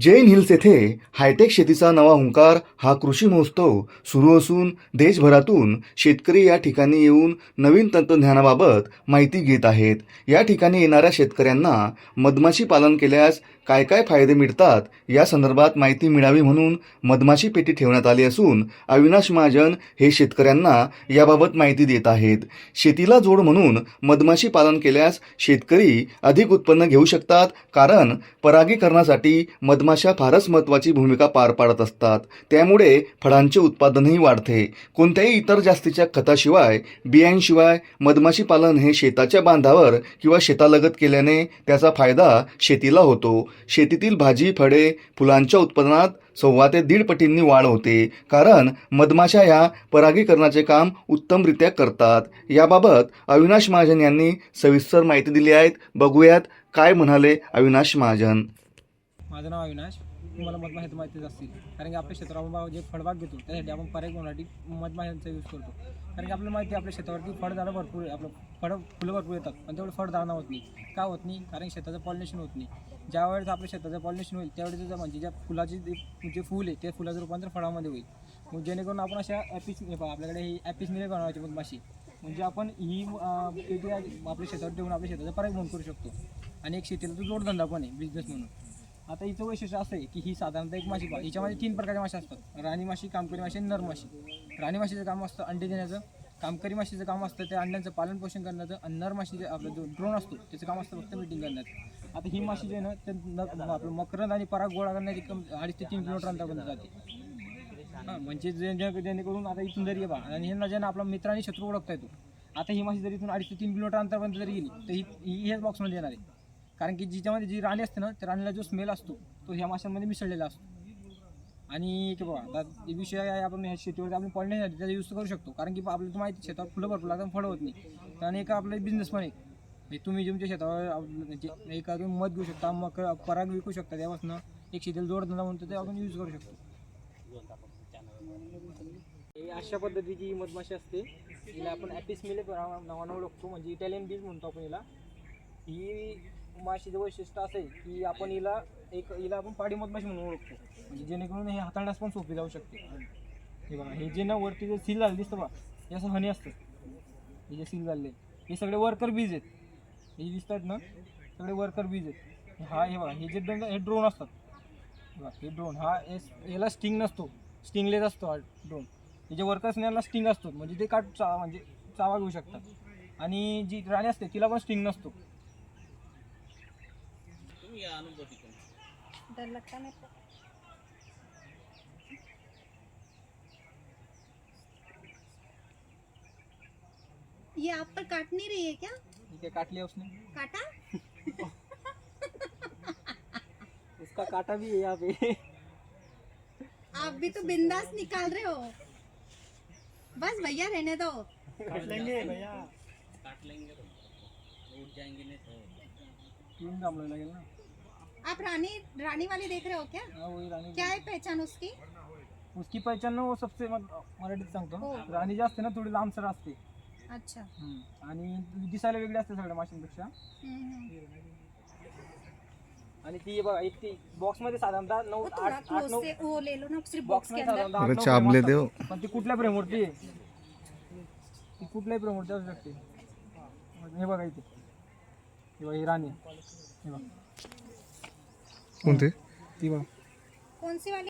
Jain hills येथे hi tech शेतीचा नवा हुंकार हा कृषी महोत्सव सुरू असून देशभरातून शेतकरी या ठिकाणी येऊन नवीन तंत्रज्ञानाबाबत माहिती घेत आहेत. या ठिकाणी येणाऱ्या शेतकऱ्यांना मधमाशी पालन केल्यास काय काय फायदे मिळतात या संदर्भात माहिती मिळावी म्हणून मधमाशी पेटी ठेवण्यात आली असून अविनाश महाजन हे शेतकऱ्यांना याबाबत माहिती देत आहेत. शेतीला जोड म्हणून मधमाशी पालन केल्यास शेतकरी अधिक उत्पन्न घेऊ शकतात कारण परागीकरणासाठी मधमाशा फारच महत्त्वाची भूमिका पार पाडत असतात. त्यामुळे फळांचे उत्पादनही वाढते. कोणत्याही इतर जास्तीच्या खताशिवाय बियांशिवाय मधमाशी पालन हे शेताच्या बांधावर किंवा शेतालगत केल्याने त्याचा फायदा शेतीला होतो. शेतीतील भाजी फळे फुलांच्या उत्पादनात सव्वा ते दीड पटींनी वाढ होते. कारण मधमाशा ह्या परागीकरणाचे काम उत्तमरित्या करतात. याबाबत अविनाश महाजन यांनी सविस्तर माहिती दिली आहेत बघूयात काय म्हणाले अविनाश महाजन. माझं नाव अविनाश. तुम्हाला मधमाशाचं माहितीच असतील कारण की आपल्या क्षेत्रावर जे फळबाग घेतो त्यासाठी आपण पर्याय होण्यासाठी मधमाशांचा यूज करतो. कारण की आपल्याला माहिती आहे आपल्या शेतावरती फळझाडं भरपूर आपलं फळं फुलं भरपूर येतात. पण तेवढं फळधारणा होत नाही. का होत नाही? कारण शेताचं पॉलिनेशन होत नाही. ज्या वेळेस आपल्या शेताचं पॉलिनेशन होईल त्यावेळेस म्हणजे ज्या फुलाची जे म्हणजे जे फूल आहे त्या फुलाचं रूपांतर फळामध्ये होईल. मग जेणेकरून आपण अशा ॲपिस पहा, आपल्याकडे ही ॲपिस मिले बनवायची मधमाशी म्हणजे आपण ही पेटी आपल्या शेतावर ठेवून आपल्या शेताचा पराग म्हणून करू शकतो. आणि एक शेतीला तो जोडधंदा पण आहे बिझनेस म्हणून. आता हिचं वैशिष्ट्य असं आहे की ही साधारणतः एक माशी पहा हिच्यामध्ये तीन प्रकारच्या मासे असतात. राणी माशी कामकरी माशी आणि नर माशी. राणी माशीचं काम असतं अंडे देण्याचं. कामकरी माशीचं काम असतं त्या अंड्यांचं पालन पोषण करण्याचं आणि नर माशीचं आपलं जो ड्रोन असतो त्याचं काम असतं फक्त मिटिंग करण्याचं आता ही माशी जे आहे ना ते न- आपलं मकरंद आणि पराग गोळा करण्याची कम अडीच ते तीन किलोमीटर अंतरापर्यंत जाते हां म्हणजे जे जेणेकरून आता इथून जरी बा. आणि ह्यांना ज्यांना आपला मित्र आणि शत्रू ओळखता येतो आता ही माशी जरी इथून अडीच ते तीन किलोमीटर अंतरापर्यंत जरी गेली तर ही ही ह्याच बॉक्समध्ये येणार आहे. कारण की जिच्यामध्ये जी राणी असते ना त्या राणीला जो स्मेल असतो तो ह्या माशांमध्ये मिसळलेला असतो. आणि की बाबा आता विषय आहे आपण ह्या शेतीवरती आपण पडण्यासाठी त्याचा यूज करू शकतो. कारण की आपल्याला तर माहिती शेतावर फुलं भरपूर लागतात फळं होत नाही. आणि एक आपला बिझनेस पण आहे. तुम्ही तुमच्या शेतावर म्हणजे एक तुम्ही मध घेऊ शकता मग पराग विकू शकता त्यापासून एक शेतीला जोडधंदा म्हणतो ते आपण यूज करू शकतो. अशा पद्धतीची मधमाशी असते. हिला आपण ॲपिस मिले नावानं ओळखतो म्हणजे इटालियन बीज म्हणतो आपण हिला. ही माशीचं वैशिष्ट्य असं आहे की आपण हिला एक हिला आपण पाडी मधमाशी म्हणून ओळखतो. म्हणजे जेणेकरून हे हाताळण्यास पण सोपी जाऊ शकते. हे बघा हे जे ना वरती जे सील झालं दिसतं बा हे असं हनी असतं. हे जे सील झालेले हे सगळे वर्कर बीज आहेत. हे दिसतात ना सगळे वर्कर बीज आहेत. हा हे बघा हे जे ड्रोन हे ड्रोन असतात. हे बघा, हे ड्रोन हा एस- याला स्टिंग नसतो. स्टिंगलेस असतो हा ड्रोन हे जे वर्कर्स यांना स्टिंग असतो. म्हणजे ते काट चा म्हणजे चावा घेऊ शकतात. आणि जी राणी असते तिला पण स्टिंग नसतो. डर लगता मेरे को। ये आप पर काट नहीं रही है क्या? इथे काट लिया उसने। काटा? उसका काटा भी है यहाँ पे। आप भी तो बिंदास निकाल रहे हो। बस भैया रहने दो। काट लेंगे भैया। काट लेंगे तो उठ जाएँगे नहीं तो। तीन काम लगेगा ना। आप रानी रानी वाली देख रहे हो क्या? हाँ वही रानी क्या है पहचान उसकी? उसकी पहचान ना वो सबसे मग- मराठीत सांगतो हो. राणी जी असते ना थोडी लांबसर असते। अच्छा। आणि दिसायला वेगळी असते सगळ्या माशांपेक्षा. हम्म, आणि ती बघा एक ती बॉक्समध्ये साधारणतः नऊ वो थोड़ा आठ आठ क्लोज नऊ से वो ले लो ना सिर्फ बॉक्स बॉक्स के मध्ये अंदर साधारणतः आठ अरे नऊ चाबले देव. पण ती कुठल्या फ्रेमवरती आहे? ती कुठल्याही फ्रेमवरती असू शकते. हे बघा इथे. हे बघा ही राणी हे बघा. कोणते? ती बघा. कौन सी वाली?